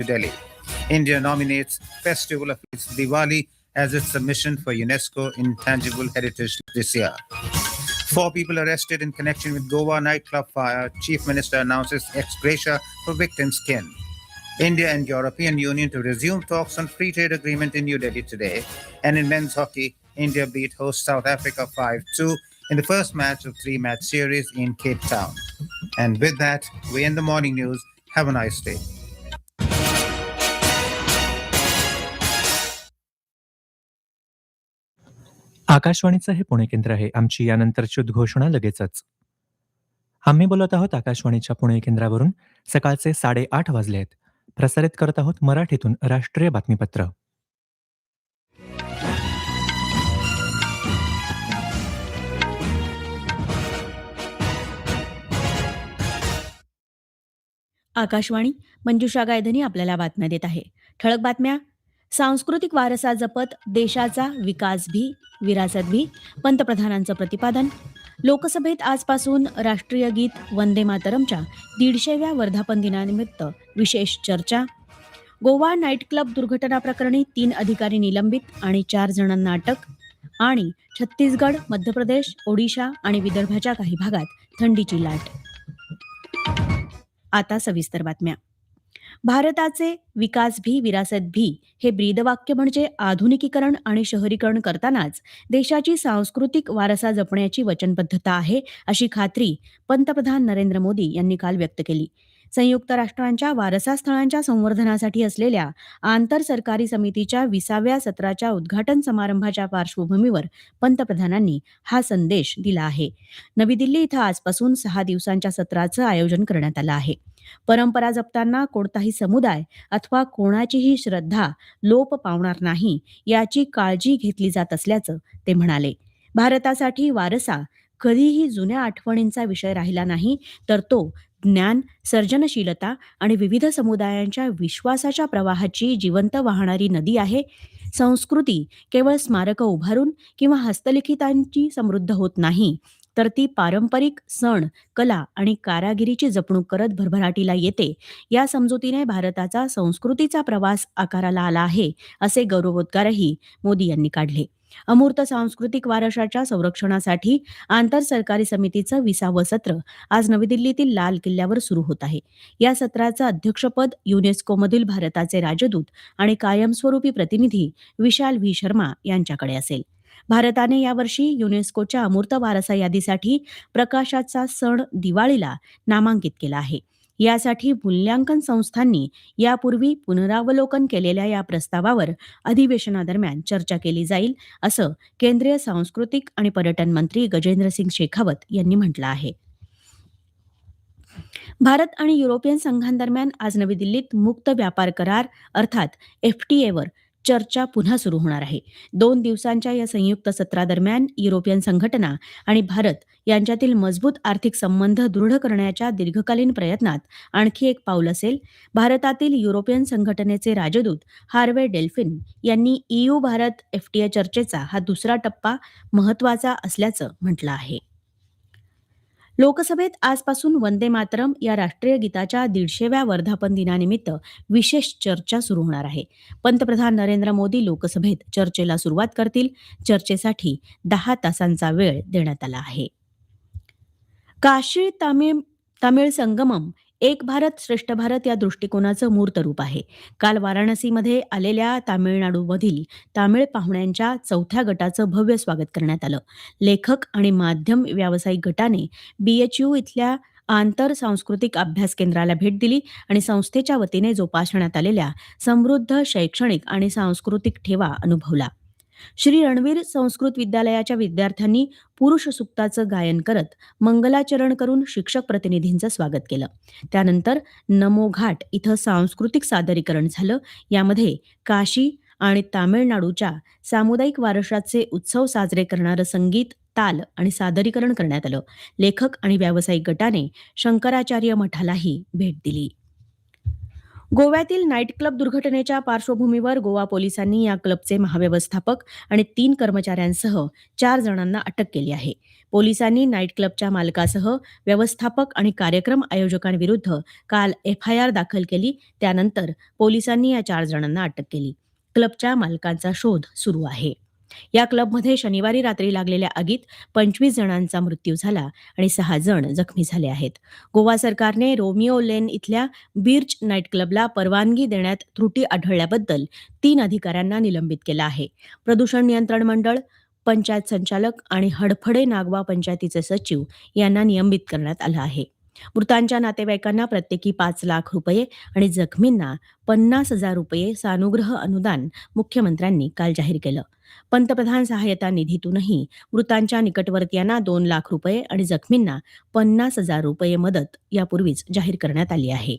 New Delhi. India nominates Festival of Diwali as its submission for UNESCO Intangible Heritage this year. Four people arrested in connection with Goa nightclub fire. Chief Minister announces ex gratia for victims' kin. India and European Union to resume talks on free trade agreement in New Delhi today. And in men's hockey, India beat host South Africa 5-2 in the first match of three-match series in Cape Town. And with that, we end the morning news. Have a nice day. आकाशवाणीचं हे पुणे केंद्र आहे. आमची यानंतरची उद्घोषणा लगेचच. आम्ही बोलत आहोत आकाशवाणीच्या पुणे केंद्रावरून. सकाळचे साडेआठ वाजले आहेत. प्रसारित करत आहोत मराठीतून राष्ट्रीय बातमीपत्र. आकाशवाणी मंजुषा गायधनी आपल्याला बातम्या देत आहे. ठळक बातम्या सांस्कृतिक वारसा जपत देशाचा विकास भी विरासत भी पंतप्रधानांचं प्रतिपादन. लोकसभेत आजपासून राष्ट्रीय गीत वंदे मातरमच्या दीडशेव्या वर्धापन दिनानिमित्त विशेष चर्चा. गोवा नाईट क्लब दुर्घटना प्रकरणी तीन अधिकारी निलंबित आणि चार जणांना अटक आणि छत्तीसगड मध्य प्रदेश ओडिशा आणि विदर्भाच्या काही भागात थंडीची लाट. आता सविस्तर बातम्या. भारताचे विकास भी विरासत भी हे ब्रीदवाक्य म्हणजे आधुनिकीकरण आणि शहरीकरण करतानाच देशाची सांस्कृतिक वारसा जपण्याची वचनबद्धता आहे अशी खात्री पंतप्रधान नरेंद्र मोदी यांनी काल व्यक्त केली. संयुक्त राष्ट्रांच्या वारसा स्थळांच्या संवर्धनासाठी असलेल्या आंतर सरकारी समितीच्या विसाव्या सत्राच्या उद्घाटन समारंभाच्या पार्श्वभूमीवर पंतप्रधानांनी हा संदेश दिला आहे. नवी दिल्ली इथं आजपासून सहा दिवसांच्या सत्राचं आयोजन करण्यात आलं आहे. परंपरा जपताना कोणताही समुदाय अथवा कोणाचीही श्रद्धा लोप पावणार नाही याची काळजी घेतली जात असल्याचं ते म्हणाले. भारतासाठी वारसा कधीही जुन्या आठवणींचा विषय राहिला नाही तर तो ज्ञान सर्जनशीलता आणि विविध समुदायांच्या विश्वासाच्या प्रवाहाची जिवंत वाहणारी नदी आहे. संस्कृती केवळ स्मारकं उभारून किंवा हस्तलिखितांची समृद्ध होत नाही तर ती पारंपरिक सण कला आणि कारागिरीची जपणूक करत भरभराटीला येते. या समजुतीने भारताचा संस्कृतीचा प्रवास आकाराला आला आहे असे गौरवोद्गारही मोदी यांनी काढले. अमूर्त सांस्कृतिक वारशाच्या संरक्षणासाठी आंतर सरकारी समितीचं विसावं सत्र आज नवी दिल्लीतील लाल किल्ल्यावर सुरू होत आहे. या सत्राचं अध्यक्षपद युनेस्कोमधील भारताचे राजदूत आणि कायमस्वरूपी प्रतिनिधी विशाल व्ही. शर्मा यांच्याकडे असेल. भारताने यावर्षी युनेस्कोच्या अमूर्त वारसा यादीसाठी प्रकाशाचा सण दिवाळीला नामांकित केला आहे. यासाठी मूल्यांकन संस्थांनी यापूर्वी पुनरावलोकन केलेल्या या प्रस्तावावर अधिवेशनादरम्यान चर्चा केली जाईल असं केंद्रीय सांस्कृतिक आणि पर्यटन मंत्री गजेंद्रसिंग शेखावत यांनी म्हटलं आहे. भारत आणि युरोपियन संघांदरम्यान आज नवी दिल्लीत मुक्त व्यापार करार अर्थात एफटीएवर चर्चा पुन्हा सुरू होणार आहे. दोन दिवसांच्या या संयुक्त सत्रादरम्यान युरोपियन संघटना आणि भारत यांच्यातील मजबूत आर्थिक संबंध दृढ करण्याच्या दीर्घकालीन प्रयत्नात आणखी एक पाऊल असेल. भारतातील युरोपियन संघटनेचे राजदूत हार्वे डेल्फिन यांनी ईयू भारत एफटीए चर्चेचा हा दुसरा टप्पा महत्त्वाचा असल्याचं म्हटलं आहे. लोकसभेत आजपासून वंदे मातरम या राष्ट्रीय गीताच्या दीडशेव्या वर्धापन दिनानिमित्त विशेष चर्चा सुरू होणार आहे. पंतप्रधान नरेंद्र मोदी लोकसभेत चर्चेला सुरुवात करतील. चर्चेसाठी दहा तासांचा वेळ देण्यात आला आहे. काशी तामिळ तामिळ संगमम एक भारत श्रेष्ठ भारत या दृष्टिकोनाचं मूर्त रूप आहे. काल वाराणसीमध्ये आलेल्या तामिळनाडूमधील तामिळ पाहुण्यांच्या चौथ्या गटाचं भव्य स्वागत करण्यात आलं. लेखक आणि माध्यम व्यावसायिक गटाने बीएचयू इथल्या आंतर सांस्कृतिक अभ्यास केंद्राला भेट दिली आणि संस्थेच्या वतीने जोपासण्यात आलेल्या समृद्ध शैक्षणिक आणि सांस्कृतिक ठेवा अनुभवला. श्री रणवीर संस्कृत विद्यालयाच्या विद्यार्थ्यांनी पुरुष सुक्ताचं गायन करत मंगलाचरण करून शिक्षक प्रतिनिधींचं स्वागत केलं. त्यानंतर नमो घाट इथं सांस्कृतिक सादरीकरण झालं. यामध्ये काशी आणि तामिळनाडूच्या सामुदायिक वारशाचे उत्सव साजरे करणारं संगीत ताल आणि सादरीकरण करण्यात आलं. लेखक आणि व्यावसायिक गटाने शंकराचार्य मठालाही भेट दिली. गोव्यातील नाईट क्लब दुर्घटनेच्या पार्श्वभूमीवर गोवा पोलिसांनी या क्लबचे महाव्यवस्थापक आणि तीन कर्मचाऱ्यांसह चार जणांना अटक केली आहे. पोलिसांनी नाईट क्लबच्या मालकासह व्यवस्थापक आणि कार्यक्रम आयोजकांविरुद्ध काल एफआयआर दाखल केली त्यानंतर पोलिसांनी या चार जणांना अटक केली. क्लबच्या मालकांचा शोध सुरू आहे. या क्लबमध्ये शनिवारी रात्री लागलेल्या आगीत पंचवीस जणांचा मृत्यू झाला आणि सहा जण जखमी झाले आहेत. गोवा सरकारने रोमिओ लेन इथल्या बीर्च नाईट क्लबला परवानगी देण्यात त्रुटी आढळल्याबद्दल तीन अधिकाऱ्यांना निलंबित केलं आहे. प्रदूषण नियंत्रण मंडळ पंचायत संचालक आणि हडफडे नागवा पंचायतीचे सचिव यांना निलंबित करण्यात आलं आहे. मृतांच्या नातेवाईकांना प्रत्येकी पाच लाख रुपये आणि जखमींना पन्नास हजार रुपये सानुग्रह अनुदान मुख्यमंत्र्यांनी काल जाहीर केलं. पंतप्रधान सहाय्यता निधीतूनही मृतांच्या निकटवर्तीयांना दोन लाख रुपये आणि जखमींना पन्नास हजार रुपये मदत यापूर्वीच जाहीर करण्यात आली आहे.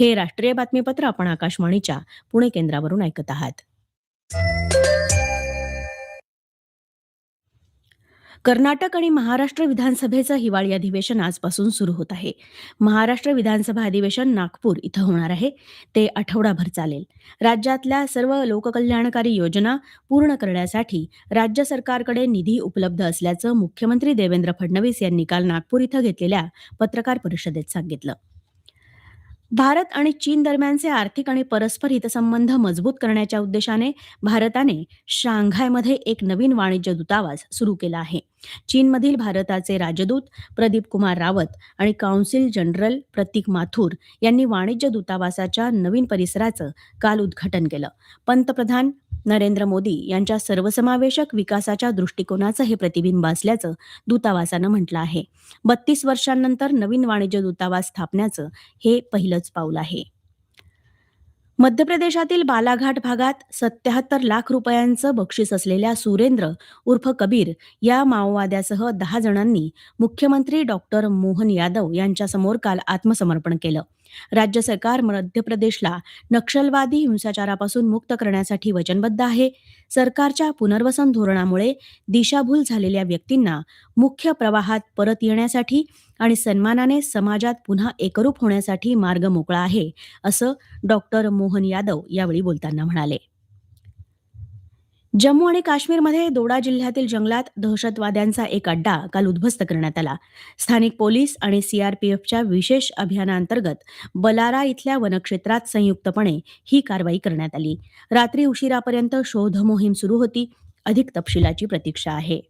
हे राष्ट्रीय बातमीपत्र आपण आकाशवाणीच्या पुणे केंद्रावरून ऐकत आहात. कर्नाटक आणि महाराष्ट्र विधानसभेचं हिवाळी अधिवेशन आजपासून सुरू होत आहे. महाराष्ट्र विधानसभा अधिवेशन नागपूर इथं होणार आहे. ते आठवडाभर चालेल. राज्यातल्या सर्व लोककल्याणकारी योजना पूर्ण करण्यासाठी राज्य सरकारकडे निधी उपलब्ध असल्याचं मुख्यमंत्री देवेंद्र फडणवीस यांनी काल नागपूर इथं घेतलेल्या पत्रकार परिषदेत सांगितलं. भारत आणि चीन दरम्यानचे आर्थिक आणि परस्पर हितसंबंध मजबूत करण्याच्या उद्देशाने भारताने शांघायमध्ये एक नवीन वाणिज्य दूतावास सुरू केला आहे. चीनमधील भारताचे राजदूत प्रदीप कुमार रावत आणि काउन्सिल जनरल प्रतीक माथुर यांनी वाणिज्य दूतावासाच्या नवीन परिसराचं काल उद्घाटन केलं. पंतप्रधान नरेंद्र मोदी यांच्या सर्वसमावेशक विकासाच्या दृष्टिकोनाचं हे प्रतिबिंब असल्याचं दूतावासानं म्हटलं आहे. बत्तीस वर्षांनंतर नवीन वाणिज्य दूतावास स्थापण्याचं हे पहिलंच पाऊल आहे. मध्य प्रदेशातील बालाघाट भागात सत्याहत्तर लाख रुपयांचं बक्षीस असलेल्या सुरेंद्र उर्फ कबीर या माओवाद्यासह दहा जणांनी मुख्यमंत्री डॉक्टर मोहन यादव यांच्यासमोर काल आत्मसमर्पण केलं. राज्य सरकार मध्य प्रदेशला नक्षलवादी हिंसाचारापासून मुक्त करण्यासाठी वचनबद्ध आहे. सरकारच्या पुनर्वसन धोरणामुळे दिशाभूल झालेल्या व्यक्तींना मुख्य प्रवाहात परत येण्यासाठी आणि सन्मानाने समाजात पुन्हा एकरूप होण्यासाठी मार्ग मोकळा आहे असं डॉक्टर मोहन यादव यावेळी बोलताना म्हणाले. जम्मू आणि काश्मीरमध्ये दोडा जिल्ह्यातील जंगलात दहशतवाद्यांचा एक अड्डा काल उद्ध्वस्त करण्यात आला. स्थानिक पोलीस आणि सीआरपीएफच्या विशेष अभियानांतर्गत बलारा इथल्या वनक्षेत्रात संयुक्तपणे ही कारवाई करण्यात आली. रात्री उशिरापर्यंत शोध मोहीम सुरू होती. अधिक तपशिलाची प्रतीक्षा आहे.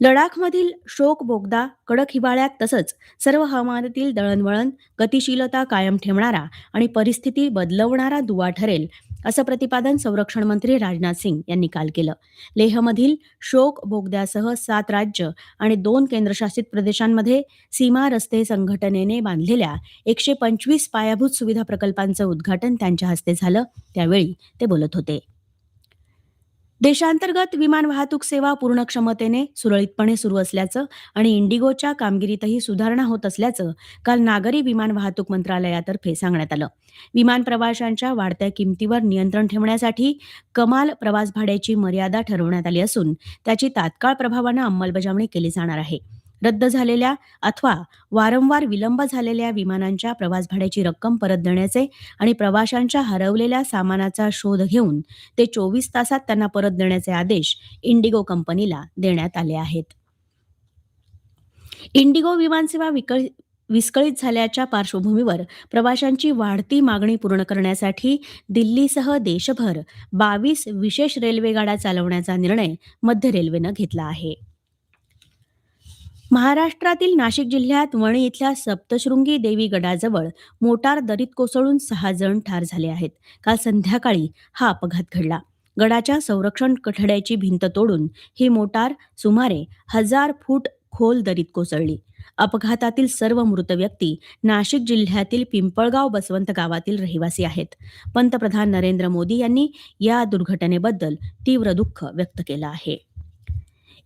लडाखमधील शोक बोगदा कडक हिवाळ्यात तसंच सर्व हवामानातील दळणवळण गतिशीलता कायम ठेवणारा आणि परिस्थिती बदलवणारा दुवा ठरेल असं प्रतिपादन संरक्षण मंत्री राजनाथ सिंग यांनी काल केलं. लेहमधील शोक बोगद्यासह सात राज्य आणि दोन केंद्रशासित प्रदेशांमध्ये सीमा रस्ते संघटनेने बांधलेल्या एकशे पंचवीस पायाभूत सुविधा प्रकल्पांचं उद्घाटन त्यांच्या हस्ते झालं. त्यावेळी ते बोलत होते. देशांतर्गत विमान वाहतूक सेवा पूर्ण क्षमतेने सुरळीतपणे सुरू असल्याचं आणि इंडिगोच्या कामगिरीतही सुधारणा होत असल्याचं काल नागरी विमान वाहतूक मंत्रालयातर्फे सांगण्यात आलं. विमान प्रवाशांच्या वाढत्या किमतीवर नियंत्रण ठेवण्यासाठी कमाल प्रवास भाड्याची मर्यादा ठरवण्यात आली असून त्याची तात्काळ प्रभावानं अंमलबजावणी केली जाणार आहे. रद्द झालेल्या अथवा वारंवार विलंब झालेल्या विमानांच्या प्रवास भाड्याची रक्कम परत देण्याचे आणि प्रवाशांच्या हरवलेल्या सामानाचा शोध घेऊन ते चोवीस तासात त्यांना परत देण्याचे आदेश इंडिगो कंपनीला देण्यात आले आहेत. इंडिगो विमानसेवा विकळ विस्कळीत झाल्याच्या पार्श्वभूमीवर प्रवाशांची वाढती मागणी पूर्ण करण्यासाठी दिल्लीसह देशभर बावीस विशेष रेल्वेगाड्या चालवण्याचा निर्णय मध्य रेल्वेनं घेतला आहे. महाराष्ट्रातील नाशिक जिल्ह्यात वणी इथल्या सप्तशृंगी देवी गडाजवळ मोटार दरीत कोसळून सहा जण ठार झाले आहेत. काल संध्याकाळी हा अपघात घडला. गडाच्या संरक्षण कठड्याची भिंत तोडून ही मोटार सुमारे हजार फूट खोल दरीत कोसळली. अपघातातील सर्व मृत व्यक्ती नाशिक जिल्ह्यातील पिंपळगाव बसवंत गावातील रहिवासी आहेत. पंतप्रधान नरेंद्र मोदी यांनी या दुर्घटनेबद्दल तीव्र दुःख व्यक्त केलं आहे.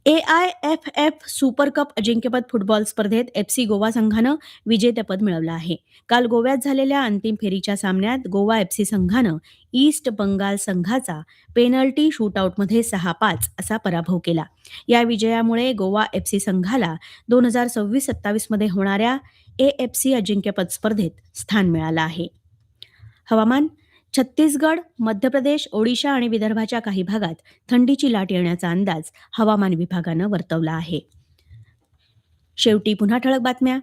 A I F F super cup अजिंक्यपद फुटबॉल स्पर्धेत एफ सी गोवा संघानं विजेतेपद मिळवलं आहे. काल गोव्यात झालेल्या अंतिम फेरीच्या सामन्यात गोवा एफ सी संघानं ईस्ट बंगाल संघाचा पेनल्टी शूटआउटमध्ये सहा पाच असा पराभव केला. या विजयामुळे गोवा एफ सी संघाला दोन हजार सव्वीस सत्तावीसमध्ये होणाऱ्या ए एफ सी अजिंक्यपद स्पर्धेत स्थान मिळालं आहे. हवामान छत्तीसगड मध्य प्रदेश ओडिशा आणि विदर्भाच्या काही भागात थंडीची लाट येण्याचा अंदाज हवामान विभागानं वर्तवला आहे. शेवटी पुन्हा ठळक बातम्या.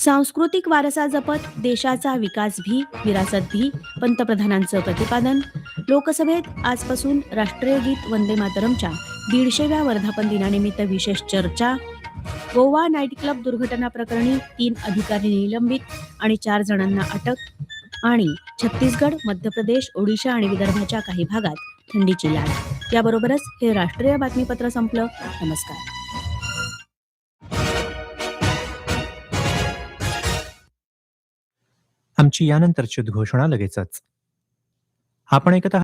सांस्कृतिक वारसा जपत देशाचा विकास भी विरासत भी पंतप्रधानांचं प्रतिपादन. लोकसभेत आजपासून राष्ट्रीय गीत वंदे मातरमच्या दीडशेव्या वर्धापन दिनानिमित्त विशेष चर्चा. गोवा नाईट क्लब दुर्घटना प्रकरणी तीन अधिकारी निलंबित आणि चार जणांना अटक. आणि छत्तीसगड मध्य प्रदेश ओडिशा आणि विदर्भाच्या काही भागात थंडीची लाट. याबरोबरच हे राष्ट्रीय बातमीपत्र संपलं. नमस्कार. आमची यानंतरची घोषणा लगेचच. आपण ऐकत